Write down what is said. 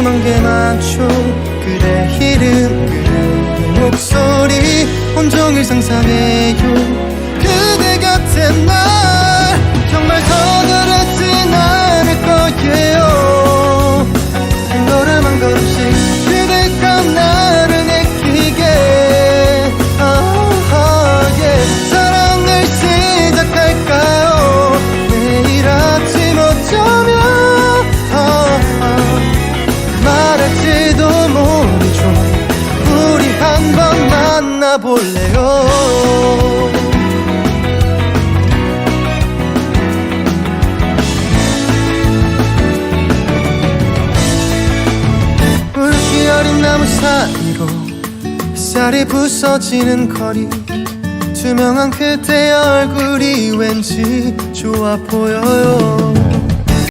궁금한 게 많죠. 그대 이름 그대 목소리 온종일 상상해요. 그대 곁에 날 만나볼래요? 붉기 어린 나무 사이로 햇살이 부서지는 거리. 투명한 그대의 얼굴이 왠지 좋아 보여요